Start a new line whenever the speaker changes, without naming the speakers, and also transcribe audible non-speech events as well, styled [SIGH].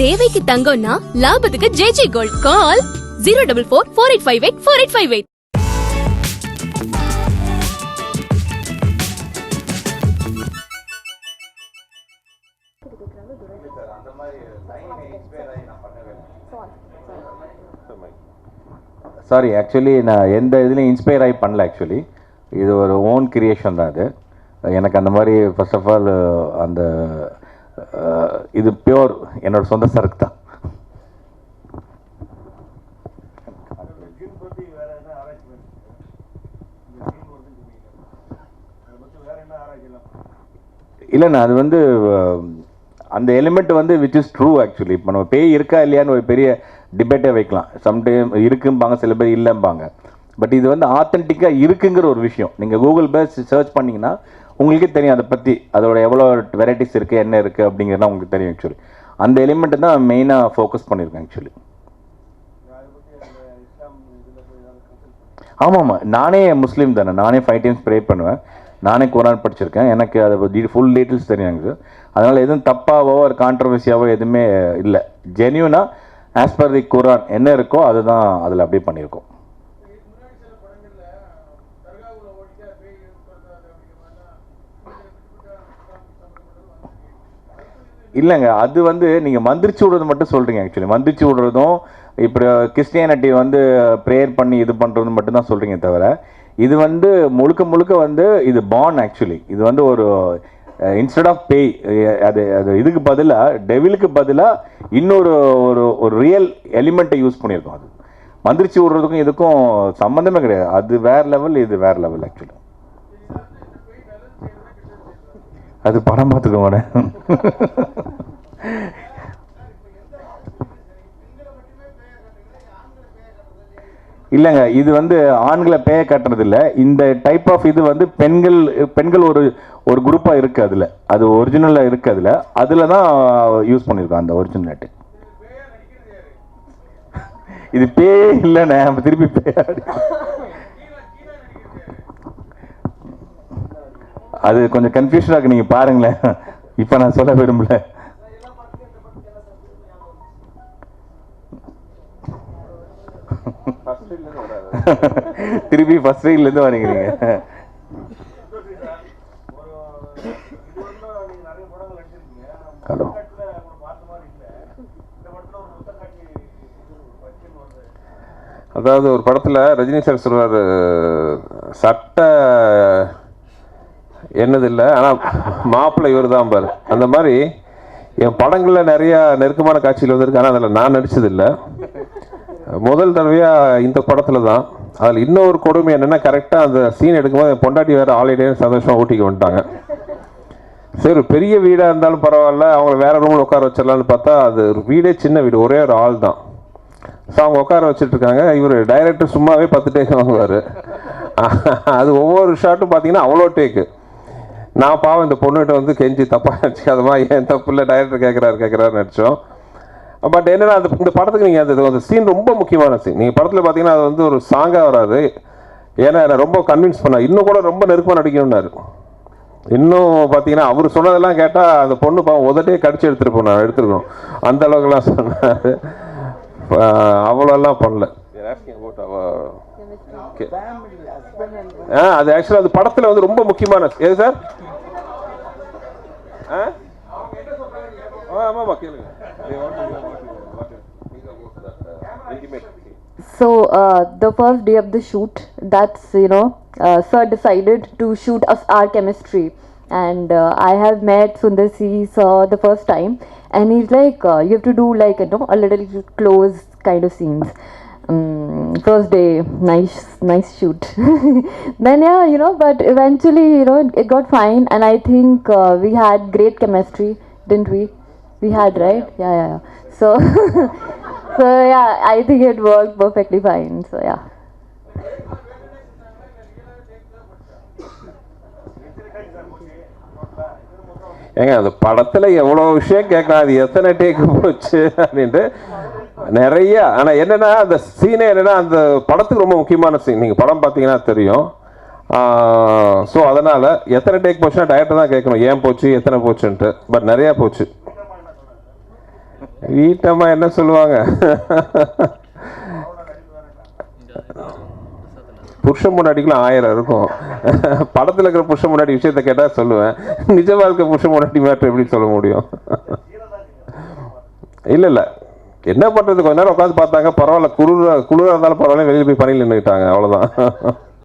தேவைக்கு தங்கம்னா லாபத்துக்கு JJ gold. Call zero double four four eight five eight four eight five eight.
Sorry actually நான் எந்த இதுலேயும் இன்ஸ்பயர் ஆகி பண்ணல ஆக்சுவலி இது ஒரு ஓன் கிரியேஷன் தான் அது. எனக்கு அந்த மாதிரி ஃபர்ஸ்ட் ஆஃப் ஆல் அந்த இது பியோர் என்னோட சொந்த சரக்கு தான். இல்லைண்ணா அது வந்து அந்த எலிமெண்ட் வந்து விச் இஸ் ட்ரூ ஆக்சுவலி இப்போ நம்ம பேய் இருக்கா இல்லையான்னு ஒரு பெரிய டிபேட்டே வைக்கலாம். சம்டைம் இருக்கும்பாங்க சில பேர் இல்லைம்பாங்க. பட் இது வந்து ஆத்தென்டிக்காக இருக்குங்கிற ஒரு விஷயம். நீங்கள் கூகுள் பேஸ் சர்ச் பண்ணிங்கன்னா உங்களுக்கே தெரியும் அதை பற்றி அதோட எவ்வளோ வெரைட்டிஸ் இருக்குது என்ன இருக்குது அப்படிங்கிறதுலாம் உங்களுக்கு தெரியும் ஆக்சுவலி அந்த எலிமெண்ட்டு தான் மெயினாக ஃபோக்கஸ் பண்ணியிருக்கேன் ஆக்சுவலி ஆமாம் ஆமாம் நானே முஸ்லீம் தானே நானே ஃபைவ் டைம்ஸ் ப்ரே பண்ணுவேன். நானே குரான் படிச்சிருக்கேன். எனக்கு அதை பற்றி ஃபுல் டீட்டெயில்ஸ் தெரியும் எனக்கு. அதனால் எதுவும் தப்பாவோ ஒரு கான்ட்ரவர்சியாவோ எதுவுமே இல்லை. ஜென்யூனாக ஆஸ் பர் தி குரான் என்ன இருக்கோ அதுதான் அதில் அப்படியே பண்ணியிருக்கோம். இல்லைங்க அது வந்து நீங்கள் மந்திரிச்சு விடுறது மட்டும் சொல்கிறீங்க ஆக்சுவலி மந்திரிச்சு விடுறதும் இப்போ கிறிஸ்டியானிட்டி வந்து ப்ரேயர் பண்ணி இது பண்ணுறது மட்டும் தான் சொல்கிறீங்க தவிர இது வந்து முழுக்க முழுக்க வந்து இது பான் ஆக்சுவலி இது வந்து ஒரு இன்ஸ்டெட் ஆஃப் பேய் அது அது இதுக்கு பதிலாக டெவிலுக்கு பதிலாக இன்னொரு ஒரு ஒரு ரியல் எலிமெண்ட்டை யூஸ் பண்ணியிருக்கோம் அது. மந்திரிச்சு விடுறதுக்கும் இதுக்கும் சம்மந்தமே கிடையாது. அது வேறு லெவல் இது வேறு லெவல் ஆக்சுவலி அது படம் பார்த்துக்கோங்க இல்லைங்க இது வந்து ஆண்களை பேய கட்டுறது இல்லை இந்த டைப் ஆஃப் இது வந்து பெண்கள் பெண்கள் ஒரு ஒரு குரூப்பாக இருக்கு அதில். அது ஒரிஜினலாக இருக்கு அதில். அதில் தான் யூஸ் பண்ணியிருக்கோம் அந்த ஒரிஜினல் இது பேயே இல்லைண்ணே நம்ம திருப்பி பேய அது கொஞ்சம் கன்ஃபியூஷனாக இருக்கு நீங்கள் பாருங்களேன். இப்போ நான் சொல்ல விரும்பல. திருப்பி ஃபர்ஸ்ட் ரீட்லேருந்து வரீங்க ஹலோ
அதாவது ஒரு படத்தில் ரஜினி சார் சொல்வார் சட்ட என்னது இல்லை ஆனால் மாப்பிள்ளை இவர் தான் பாரு. அந்த மாதிரி என் படங்களில் நிறையா நெருக்கமான காட்சிகள் வந்திருக்கு. ஆனால் அதில் நான் நடித்ததில்லை முதல் தடவையாக இந்த படத்தில் தான். அதில் இன்னொரு கொடுமை என்னென்னா கரெக்டாக அந்த சீன் எடுக்கும்போது என் பொண்டாட்டி வேறு ஆலிடேன்னு சந்தோஷமாக ஊட்டிக்கு வந்துட்டாங்க. சரி பெரிய வீடாக இருந்தாலும் பரவாயில்ல. அவங்கள வேறு ரூமில் உட்கார வச்சிடலான்னு பார்த்தா அது ஒரு வீடே சின்ன வீடு. ஒரே ஒரு ஆள் தான். ஸோ அவங்க உட்கார வச்சுட்ருக்காங்க இவர் டைரக்டர் சும்மாவே பத்து டேக் வாங்குவார் அது ஒவ்வொரு ஷாட்டும் பார்த்தீங்கன்னா அவ்வளோ டேக்கு நான் பாவம் இந்த பொண்ணுகிட்ட வந்து கெஞ்சி தப்பாக நினச்சிக்காதமா ஏன் தப்பு இல்லை டைரக்டர் கேட்குறாரு கேட்குறாரு நடிச்சோம் பட் என்னன்னா அந்த இந்த படத்துக்கு நீங்கள் அந்த அந்த சீன் ரொம்ப முக்கியமான சீன் நீங்கள் படத்தில் பார்த்தீங்கன்னா அது வந்து ஒரு சாங்காக வராது. ஏன்னா என்னை ரொம்ப கன்வின்ஸ் பண்ண இன்னும் கூட ரொம்ப நெருக்கமாக நடிக்கணும்னாரு. இன்னும் பார்த்தீங்கன்னா அவர் சொன்னதெல்லாம் கேட்டால் அந்த பொண்ணு பாவம் உதட்டே கடிச்சு எடுத்துகிட்டு போனார் எடுத்துருக்கணும். அந்த அளவுக்குலாம் சொன்னார். அவ்வளோலாம் பண்ணல. ஆ அது ஆக்சுவலாக அது படத்தில் வந்து ரொம்ப முக்கியமான எது sir? ஆ ஆ ஆமாம்மா கேளுங்க
So uh, the first day of the shoot, that's you know, uh, sir decided to shoot us our chemistry, and uh, I have met Sundar C sir the first time, and he's like, uh, you have to do like you know a little close kind of scenes. Um, first day, nice, nice shoot. [LAUGHS] then yeah, you know, but eventually, you know, it got fine, and I think uh, we had great chemistry, didn't we? We had, right? Yeah, yeah, yeah. So, [LAUGHS] so yeah, I think it worked perfectly fine. So yeah.
ஏங்க அந்த படத்தில் எவ்வளோ விஷயம் கேட்கலாம் அது எத்தனை டேக்கு போச்சு அப்படின்ட்டு நிறைய ஆனால் என்னென்னா அந்த சீனே என்னென்னா அந்த படத்துக்கு ரொம்ப முக்கியமான சீன் நீங்கள் படம் பார்த்தீங்கன்னா தெரியும். ஸோ அதனால் எத்தனை டேக் போச்சுன்னா டயட்டை தான் கேட்கணும் ஏன் போச்சு எத்தனை போச்சுன்ட்டு. பட் நிறையா போச்சு. வீட்டம்மா என்ன சொல்லுவாங்க? புருஷன் முன்னாடிக்குலாம் ஆயிரம் இருக்கும். படத்தில் இருக்கிற புருஷன் முன்னாடி விஷயத்த கேட்டால் சொல்லுவேன். நிஜ வாழ்க்கை புருஷன் முன்னாடி மேட்ரு எப்படி சொல்ல முடியும்? இல்லை இல்லை. என்ன பண்ணுறது கொஞ்ச நேரம் உட்காந்து பார்த்தாங்க. பரவாயில்ல குளிர குளிராக இருந்தாலும் பரவாயில்ல வெளியில் போய் பணியில் நின்றுக்கிட்டாங்க அவ்வளோதான்